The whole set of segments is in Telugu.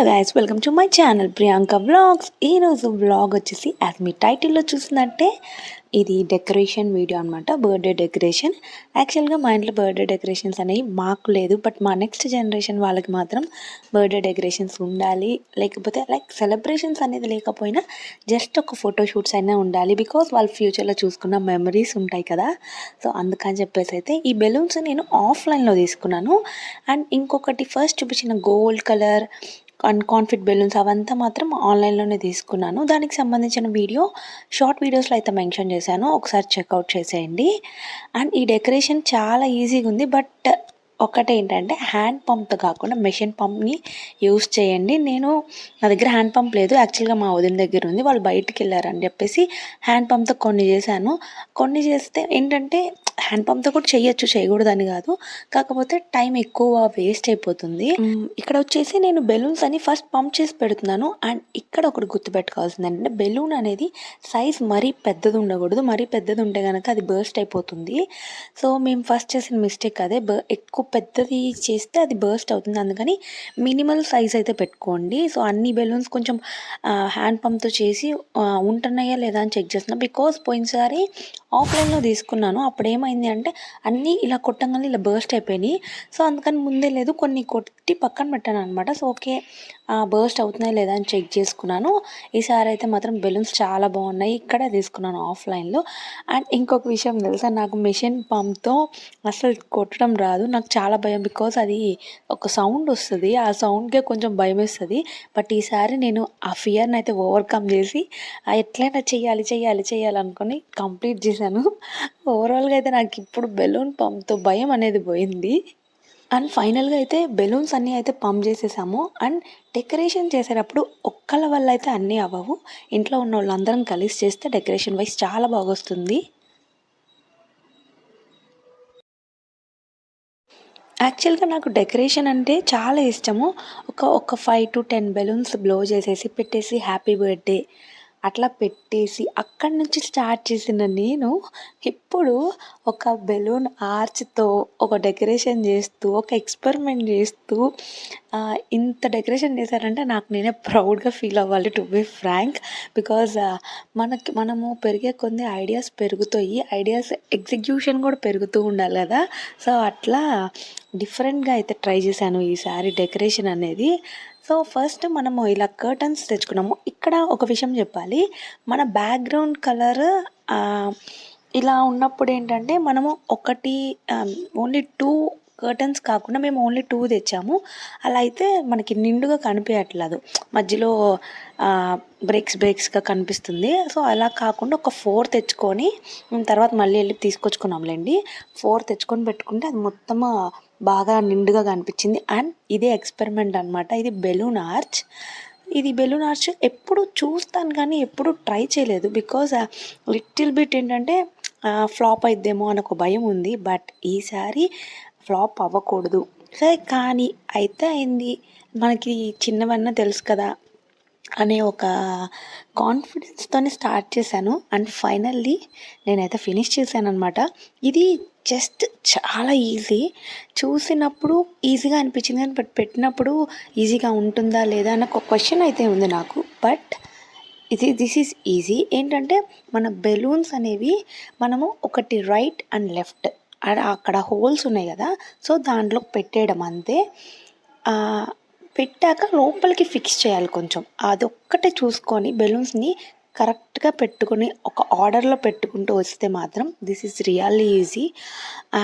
Hello guys welcome to my channel Priyanka vlogs ఈరోజు వ్లాగ్ వచ్చేసి యాజ్ మీ టైటిల్లో చూసినట్టే ఇది డెకరేషన్ వీడియో అనమాట బర్త్డే డెకరేషన్ యాక్చువల్గా మా ఇంట్లో బర్త్డే డెకరేషన్స్ అనేవి మాకు లేదు బట్ మా నెక్స్ట్ జనరేషన్ వాళ్ళకి మాత్రం బర్త్డే డెకరేషన్స్ ఉండాలి. లేకపోతే లైక్ సెలబ్రేషన్స్ అనేది లేకపోయినా జస్ట్ ఒక ఫోటోషూట్స్ అయినా ఉండాలి బికాస్ వాళ్ళు ఫ్యూచర్లో చూసుకున్న మెమరీస్ ఉంటాయి కదా. సో అందుకని చెప్పేసి అయితే ఈ బెలూన్స్ నేను ఆఫ్లైన్లో తీసుకున్నాను. అండ్ ఇంకొకటి ఫస్ట్ చూపించిన gold colour and confetti balloons అవంతా మాత్రం ఆన్లైన్లోనే తీసుకున్నాను. దానికి సంబంధించిన వీడియో షార్ట్ వీడియోస్లో అయితే మెన్షన్ చేశాను. ఒకసారి చెక్అవుట్ చేసేయండి. అండ్ ఈ డెకరేషన్ చాలా ఈజీగా ఉంది బట్ ఒకటి ఏంటంటే హ్యాండ్ పంప్తో కాకుండా మెషిన్ పంప్ని యూస్ చేయండి. నేను నా దగ్గర హ్యాండ్ పంప్ లేదు. యాక్చువల్గా మా వదిన దగ్గర ఉంది. వాళ్ళు బయటికి వెళ్ళారని చెప్పేసి హ్యాండ్ పంప్తో కొన్ని చేశాను. కొన్ని చేస్తే ఏంటంటే హ్యాండ్ పంప్తో కూడా చేయొచ్చు చేయకూడదని కాదు. కాకపోతే టైం ఎక్కువ వేస్ట్ అయిపోతుంది. ఇక్కడ వచ్చేసి నేను బెలూన్స్ అని ఫస్ట్ పంప్ చేసి పెడుతున్నాను. అండ్ ఇక్కడ ఒకటి గుర్తుపెట్టుకోవాల్సింది ఏంటంటే బెలూన్ అనేది సైజ్ మరీ పెద్దది ఉండకూడదు. మరీ పెద్దది ఉంటే కనుక అది బర్స్ట్ అయిపోతుంది. సో మేము ఫస్ట్ చేసిన మిస్టేక్ అదే. బ ఎక్కువ పెద్దది చేస్తే అది బర్స్ట్ అవుతుంది. అందుకని మినిమల్ సైజ్ అయితే పెట్టుకోండి. సో అన్ని బెలూన్స్ కొంచెం హ్యాండ్ పంప్తో చేసి ఉంటున్నాయా లేదా అని చెక్ చేస్తున్నా. బికాస్ పోయినసారి ఆఫ్లైన్లో తీసుకున్నాను. అప్పుడు ఏమైంది అంటే అన్నీ ఇలా కొట్టంగానే ఇలా బర్స్ట్ అయిపోయినాయి. సో అందుకని ముందే లేదు కొన్ని కొట్టి పక్కన పెట్టాను అనమాట సో ఓకే బర్స్ట్ అవుతున్నాయి లేదా అని చెక్ చేసుకున్నాను. ఈసారి అయితే మాత్రం బెలూన్స్ చాలా బాగున్నాయి. ఇక్కడే తీసుకున్నాను ఆఫ్లైన్లో అండ్ ఇంకొక విషయం తెలుసా? నాకు మిషన్ పంప్తో అసలు కొట్టడం రాదు. నాకు చాలా భయం బికాస్ అది ఒక సౌండ్ వస్తుంది. ఆ సౌండ్కే కొంచెం భయం వేస్తుంది. బట్ ఈసారి నేను ఆ ఫియర్ని అయితే ఓవర్కమ్ చేసి ఎట్లయినా చెయ్యాలి చెయ్యాలి చెయ్యాలి అనుకొని కంప్లీట్ చేశాను. ఓవరాల్గా అయితే నాకు ఇప్పుడు బెలూన్ పంప్తో భయం అనేది పోయింది. అండ్ ఫైనల్గా అయితే బెలూన్స్ అన్నీ అయితే పంప్ చేసేసాము. అండ్ డెకరేషన్ చేసేటప్పుడు ఒక్కళ్ళ వల్ల అయితే అన్నీ అవ్వవు. ఇంట్లో ఉన్న వాళ్ళందరం కలిసి చేస్తే డెకరేషన్ వైస్ చాలా బాగా వస్తుంది యాక్చువల్గా నాకు డెకరేషన్ అంటే చాలా ఇష్టము. ఒక ఒక five to ten balloons blow చేసేసి పెట్టేసి హ్యాపీ బర్త్డే అట్లా పెట్టేసి అక్కడి నుంచి స్టార్ట్ చేసిన నేను ఇప్పుడు ఒక బెలూన్ ఆర్చ్తో ఒక డెకరేషన్ చేస్తూ ఒక ఎక్స్పెరిమెంట్ చేస్తూ ఇంత డెకరేషన్ చేశారంటే నాకు నేనే ప్రౌడ్గా ఫీల్ అవ్వాలి టు బి ఫ్రాంక్. బికాజ్ మనకి మనము పెరిగే కొన్ని ఐడియాస్ పెరుగుతాయి. ఐడియాస్ ఎగ్జిక్యూషన్ కూడా పెరుగుతూ ఉండాలి కదా. సో అట్లా డిఫరెంట్గా అయితే ట్రై చేశాను ఈసారి డెకరేషన్ అనేది. సో ఫస్ట్ మనము ఇలా కర్టన్స్ తెచ్చుకున్నాము. ఇక్కడ ఒక విషయం చెప్పాలి. మన బ్యాక్గ్రౌండ్ కలర్ ఇలా ఉన్నప్పుడు ఏంటంటే మనము ఒకటి ఓన్లీ టూ కర్టన్స్ కాకుండా మేము ఓన్లీ టూ తెచ్చాము. అలా అయితే మనకి నిండుగా కనిపించట్లేదు. మధ్యలో బ్రేక్స్ బ్రేక్స్గా కనిపిస్తుంది. సో అలా కాకుండా ఒక ఫోర్ తెచ్చుకొని తర్వాత మళ్ళీ వెళ్ళి తీసుకొచ్చుకున్నాంలేండి. ఫోర్ తెచ్చుకొని పెట్టుకుంటే అది మొత్తం బాగా నిండుగా కనిపించింది. అండ్ ఇదే ఎక్స్పెరిమెంట్ అనమాట ఇది బెలూన్ ఆర్చ్ ఇది బెలూన్ ఆర్చ్ ఎప్పుడు చూస్తాను కానీ ఎప్పుడు ట్రై చేయలేదు. బికాజ్ లిటిల్ బిట్ ఏంటంటే ఫ్లాప్ అయిద్దేమో అని ఒక భయం ఉంది. బట్ ఈసారి ఫ్లాప్ అవ్వకూడదు. సరే కానీ అయితే అయింది మనకి చిన్నవన్నా తెలుసు కదా అనే ఒక కాన్ఫిడెన్స్తోనే స్టార్ట్ చేశాను. అండ్ ఫైనల్లీ నేనైతే ఫినిష్ చేశాను అనమాట ఇది జస్ట్ చాలా ఈజీ. చూసినప్పుడు ఈజీగా అనిపించింది కానీ బట్ పెట్టినప్పుడు ఈజీగా ఉంటుందా లేదా అన్న ఒక క్వశ్చన్ అయితే ఉంది నాకు. బట్ ఇది దిస్ ఈజ్ ఈజీ. ఏంటంటే మన బెలూన్స్ అనేవి మనము ఒకటి రైట్ అండ్ లెఫ్ట్. అక్కడ హోల్స్ ఉన్నాయి కదా సో దాంట్లో పెట్టేయడం అంతే. పెట్టాక లోపలికి ఫిక్స్ చేయాలి కొంచెం. అదొక్కటే చూసుకొని బెలూన్స్ని కరెక్ట్గా పెట్టుకొని ఒక ఆర్డర్లో పెట్టుకుంటూ వస్తే మాత్రం this is really easy.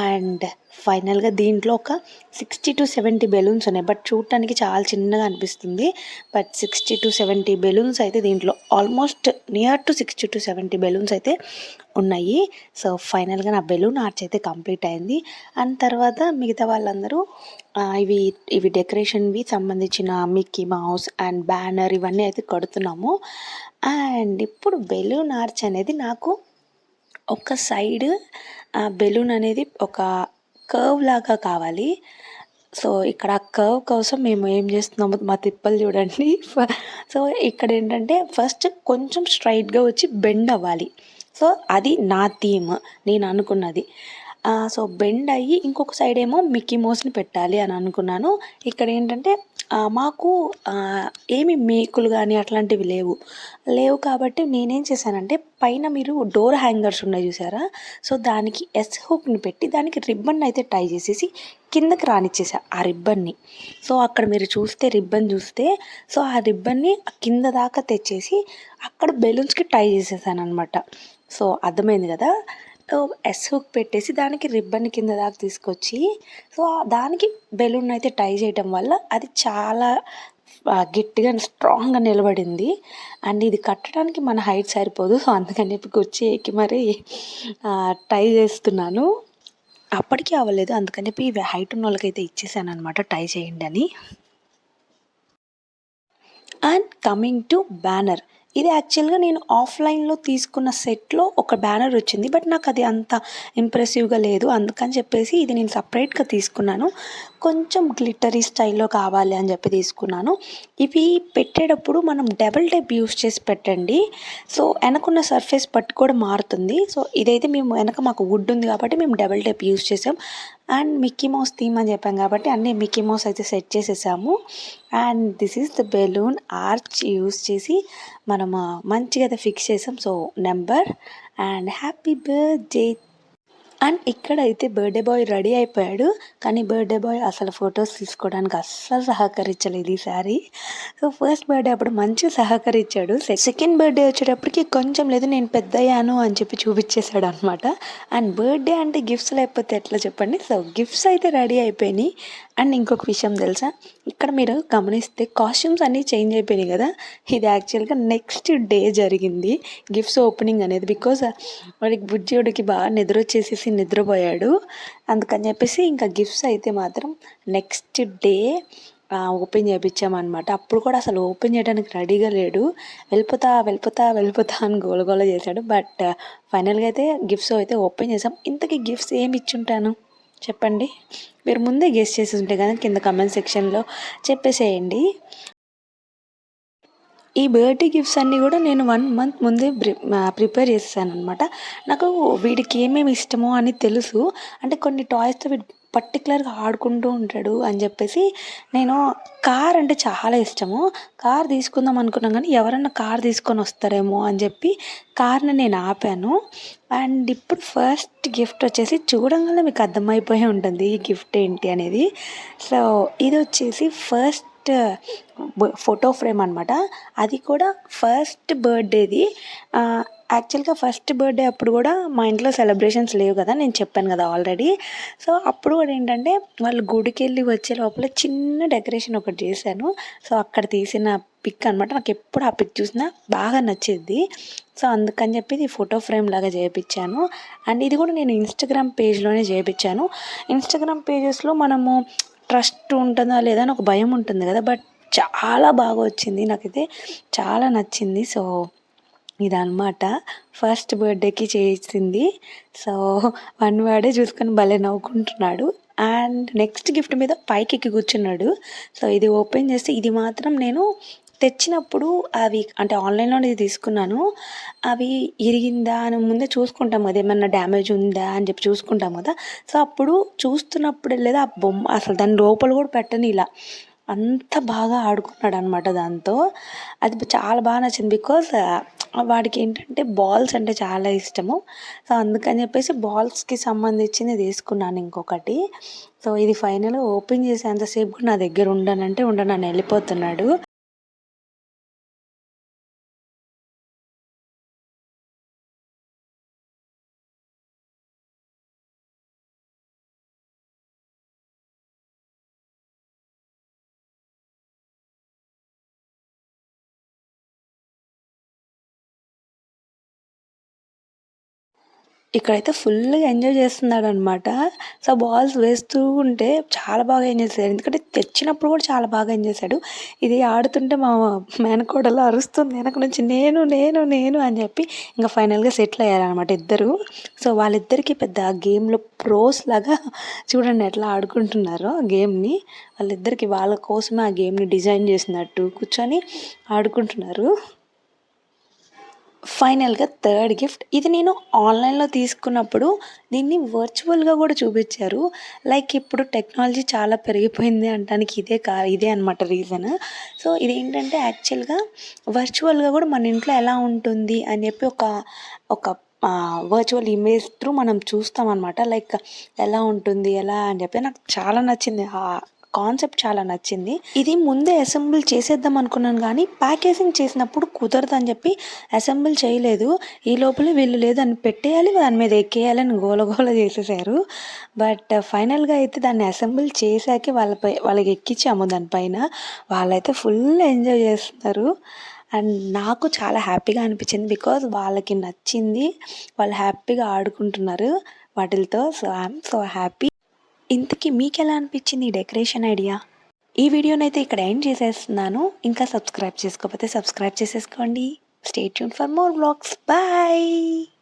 And ఫైనల్గా దీంట్లో ఒక సిక్స్టీ టు సెవెంటీ బెలూన్స్ ఉన్నాయి. బట్ చూడటానికి చాలా చిన్నగా అనిపిస్తుంది. But sixty to seventy balloons అయితే దీంట్లో almost near to sixty to seventy balloons అయితే ఉన్నాయి. సో ఫైనల్గా నా బెలూన్ ఆర్చ్ అయితే కంప్లీట్ అయింది. అండ్ తర్వాత మిగతా వాళ్ళందరూ ఇవి ఇవి డెకరేషన్వి సంబంధించిన మిక్కీ మౌస్ అండ్ బ్యానర్ ఇవన్నీ అయితే కడుతున్నాము. అండ్ ఇప్పుడు బెలూన్ ఆర్చ్ అనేది నాకు ఒక సైడ్ బెలూన్ అనేది ఒక కర్వ్ లాగా కావాలి. సో ఇక్కడ ఆ కర్వ్ కోసం మేము ఏం చేస్తున్నాము మా తిప్పలు చూడండి. సో ఇక్కడ ఏంటంటే ఫస్ట్ కొంచెం స్ట్రైట్గా వచ్చి బెండ్ అవ్వాలి. సో అది నా థీమ్ నేను అనుకున్నది. సో బెండ్ అయ్యి ఇంకొక సైడ్ ఏమో మిక్కీ మోస్ని పెట్టాలి అని అనుకున్నాను. ఇక్కడ ఏంటంటే మాకు ఏమి మేకులు కానీ అట్లాంటివి లేవు. లేవు కాబట్టి నేనేం చేశానంటే పైన మీరు డోర్ హ్యాంగర్స్ ఉన్నాయి చూసారా? సో దానికి ఎస్ హుక్ని పెట్టి దానికి రిబ్బన్ అయితే టై చేసేసి కిందకి రానిచ్చేసా ఆ రిబ్బన్ని సో అక్కడ మీరు చూస్తే రిబ్బన్ చూస్తే సో ఆ రిబ్బన్ని కింద దాకా తెచ్చేసి అక్కడ బెలూన్స్కి టై చేసేసాను అనమాట సో అర్థమైంది కదా? సో ఎస్ హుక్ పెట్టేసి దానికి రిబ్బన్ కింద దాకా తీసుకొచ్చి సో దానికి బెలూన్ అయితే టై చేయటం వల్ల అది చాలా గట్టిగా స్ట్రాంగ్గా నిలబడింది. అండ్ ఇది కట్టడానికి మన హైట్ సరిపోదు. సో అందుకని చెప్పి కుర్చీ ఎక్కి మరి టై చేస్తున్నాను. అప్పటికీ అవ్వలేదు. అందుకని చెప్పి ఇవి హైట్ ఉన్న వాళ్ళకైతే ఇచ్చేసాను అనమాట టై చేయండి అని. అండ్ కమింగ్ టు బ్యానర్ ఇది యాక్చువల్గా నేను ఆఫ్లైన్లో తీసుకున్న సెట్లో ఒక బ్యానర్ వచ్చింది బట్ నాకు అది అంత ఇంప్రెసివ్గా లేదు. అందుకని చెప్పేసి ఇది నేను సపరేట్గా తీసుకున్నాను. కొంచెం గ్లిటరీ స్టైల్లో కావాలి అని చెప్పి తీసుకున్నాను. ఇవి పెట్టేటప్పుడు మనం డబుల్ టైప్ యూస్ చేసి పెట్టండి. సో వెనకున్న సర్ఫేస్ పట్టు కూడా మారుతుంది. సో ఇదైతే మేము వెనక మాకు వుడ్ ఉంది కాబట్టి మేము డబుల్ టైప్ యూస్ చేసాం. అండ్ మిక్కీ మౌస్ థీమ్ అని చెప్పాం కాబట్టి అన్నీ మిక్కీ మౌస్ అయితే సెట్ చేసేసాము. And this is the balloon arch use చేసి మనం మంచిగా అయితే ఫిక్స్ చేసాం. So number and happy birthday and ఇక్కడైతే బర్త్డే బాయ్ రెడీ అయిపోయాడు. కానీ బర్త్డే బాయ్ అసలు ఫొటోస్ తీసుకోవడానికి అస్సలు సహకరించలేదు ఈసారి సో ఫస్ట్ బర్త్డే అప్పుడు మంచిగా సహకరించాడు. సెకండ్ బర్త్డే వచ్చేటప్పటికి కొంచెం లేదు నేను పెద్దయ్యాను అని చెప్పి చూపించేశాడు అనమాట అండ్ బర్త్డే అంటే గిఫ్ట్స్ లేకపోతే ఎట్లా చెప్పండి? సో గిఫ్ట్స్ అయితే రెడీ అయిపోయినాయి. అండ్ ఇంకొక విషయం తెలుసా? ఇక్కడ మీరు గమనిస్తే కాస్ట్యూమ్స్ అన్నీ చేంజ్ అయిపోయినాయి కదా? ఇది యాక్చువల్గా నెక్స్ట్ డే జరిగింది. గిఫ్ట్స్ ఓపెనింగ్ అనేది బికాజ్ వాడికి బుజ్జివుడికి బాగా నిద్ర వచ్చేసేసి నిద్రపోయాడు. అందుకని చెప్పేసి ఇంకా గిఫ్ట్స్ అయితే మాత్రం నెక్స్ట్ డే ఓపెన్ చేయించామన్నమాట అప్పుడు కూడా అసలు ఓపెన్ చేయడానికి రెడీగా లేడు. వెళ్ళిపోతా వెళ్ళిపోతా వెళ్ళిపోతా అని గోలగోల చేశాడు. బట్ ఫైనల్గా అయితే గిఫ్ట్స్ అయితే ఓపెన్ చేసాం ఇంతకీ గిఫ్ట్స్ ఏమి ఇచ్చుంటాను? చెప్పండి. మీరు ముందే గెస్ట్ చేసి ఉంటే కానీ కింద కమెంట్ సెక్షన్లో చెప్పేసేయండి. ఈ బర్త్డే గిఫ్ట్స్ అన్నీ కూడా నేను వన్ మంత్ ముందే ప్రిపేర్ చేసాను అనమాట నాకు వీడికి ఏమేమి ఇష్టమో అని తెలుసు. అంటే కొన్ని టాయ్స్తో వీడు పర్టికులర్గా ఆడుకుంటూ ఉంటాడు అని చెప్పేసి నేను కార్ అంటే చాలా ఇష్టము. కార్ తీసుకుందాం అనుకున్నాం కానీ ఎవరన్నా కార్ తీసుకొని వస్తారేమో అని చెప్పి కార్ని నేను ఆపాను. అండ్ ఇప్పుడు ఫస్ట్ గిఫ్ట్ వచ్చేసి చూడంగానే మీకు అర్థమైపోయి ఉంటుంది ఈ గిఫ్ట్ ఏంటి అనేది. సో ఇది వచ్చేసి ఫస్ట్ ఫస్ట్ ఫోటో ఫ్రేమ్ అనమాట అది కూడా ఫస్ట్ బర్త్డేది యాక్చువల్గా ఫస్ట్ బర్త్డే అప్పుడు కూడా మా ఇంట్లో సెలబ్రేషన్స్ లేవు కదా నేను చెప్పాను కదా ఆల్రెడీ సో అప్పుడు కూడా ఏంటంటే వాళ్ళు గుడికి వెళ్ళి వచ్చే లోపల చిన్న డెకరేషన్ ఒకటి చేశాను. సో అక్కడ తీసిన పిక్ అనమాట నాకు ఎప్పుడు ఆ పిక్ చూసినా బాగా నచ్చింది. సో అందుకని చెప్పి ఇది ఫోటో ఫ్రేమ్ లాగా చేయించాను. అండ్ ఇది కూడా నేను ఇన్స్టాగ్రామ్ పేజ్లోనే చేయించాను. ఇన్స్టాగ్రామ్ పేజెస్లో మనము ట్రస్ట్ ఉంటుందా లేదా అని ఒక భయం ఉంటుంది కదా. బట్ చాలా బాగా వచ్చింది. నాకైతే చాలా నచ్చింది. సో ఇదన్నమాట. ఫస్ట్ బర్త్డేకి చేసింది. సో వన్ వాడే చూసుకొని భలే నవ్వుకుంటున్నాడు. అండ్ నెక్స్ట్ గిఫ్ట్ మీద పైకి ఎక్కి కూర్చున్నాడు. సో ఇది ఓపెన్ చేస్తే ఇది మాత్రం నేను తెచ్చినప్పుడు అవి అంటే ఆన్లైన్లోనే తీసుకున్నాను. అవి ఇరిగిందా అని ముందే చూసుకుంటాం కదా ఏమన్నా డ్యామేజ్ ఉందా అని చెప్పి చూసుకుంటాం కదా. సో అప్పుడు చూస్తున్నప్పుడు లేదా ఆ బొమ్మ అసలు దాని లోపల కూడా పెట్టని ఇలా అంత బాగా ఆడుకున్నాడు అనమాట దాంతో. అది చాలా బాగా నచ్చింది బికాస్ వాడికి ఏంటంటే బాల్స్ అంటే చాలా ఇష్టము. సో అందుకని చెప్పేసి బాల్స్కి సంబంధించింది తీసుకున్నాను ఇంకొకటి. సో ఇది ఫైనల్ ఓపెన్ చేసేంతసేపు కూడా నా దగ్గర ఉండనంటే ఉండనని వెళ్ళిపోతున్నాడు. ఇక్కడైతే ఫుల్గా ఎంజాయ్ చేస్తున్నాడు అనమాట సో బాల్స్ వేస్తూ ఉంటే చాలా బాగా ఎంజాయ్ చేశాడు. ఎందుకంటే తెచ్చినప్పుడు కూడా చాలా బాగా ఎంజాయ్ చేశాడు. ఇది ఆడుతుంటే మా మేనకోడలు అరుస్తుంది వెనక నుంచి నేను నేను నేను అని చెప్పి ఇంకా ఫైనల్గా సెటిల్ అయ్యారనమాట ఇద్దరు. సో వాళ్ళిద్దరికీ పెద్ద గేమ్లో ప్రోస్ లాగా చూడండి ఎట్లా ఆడుకుంటున్నారో ఆ గేమ్ని. వాళ్ళిద్దరికి వాళ్ళ కోసమే ఆ గేమ్ని డిజైన్ చేసినట్టు కూర్చొని ఆడుకుంటున్నారు. ఫైనల్గా థర్డ్ గిఫ్ట్. ఇది నేను ఆన్లైన్లో తీసుకున్నప్పుడు దీన్ని వర్చువల్గా కూడా చూపించారు. లైక్ ఇప్పుడు టెక్నాలజీ చాలా పెరిగిపోయింది అనడానికి ఇదే కా ఇదే అనమాట రీజన్. సో ఇదేంటంటే యాక్చువల్గా వర్చువల్గా కూడా మన ఇంట్లో ఎలా ఉంటుంది అని చెప్పి ఒక ఒక వర్చువల్ ఇమేజ్ త్రూ మనం చూస్తామన్నమాట. లైక్ ఎలా ఉంటుంది ఎలా అని చెప్పి. నాకు చాలా నచ్చింది కాన్సెప్ట్ చాలా నచ్చింది. ఇది ముందే అసెంబుల్ చేసేద్దాం అనుకున్నాను కానీ ప్యాకేజింగ్ చేసినప్పుడు కుదరదు అని చెప్పి అసెంబుల్ చేయలేదు. ఈ లోపల వీళ్ళు లేదు అని పెట్టేయాలి దాని మీద ఎక్కేయాలని గోల గోల చేసేసారు బట్ ఫైనల్గా అయితే దాన్ని అసెంబుల్ చేశాకే వాళ్ళపై వాళ్ళకి ఎక్కించాము దానిపైన. వాళ్ళైతే ఫుల్ ఎంజాయ్ చేస్తున్నారు. అండ్ నాకు చాలా హ్యాపీగా అనిపించింది బికాజ్ వాళ్ళకి నచ్చింది. వాళ్ళు హ్యాపీగా ఆడుకుంటున్నారు వాటితో సో ఐఎమ్ సో హ్యాపీ. ఇంతకీ మీకు ఎలా అనిపించింది ఈ డెకరేషన్ ఐడియా? ఈ వీడియోనైతే ఇక్కడ ఎండ్ చేసేస్తున్నాను. ఇంకా సబ్స్క్రైబ్ చేసుకోకపోతే సబ్స్క్రైబ్ చేసేసుకోండి. Stay tuned for more blogs bye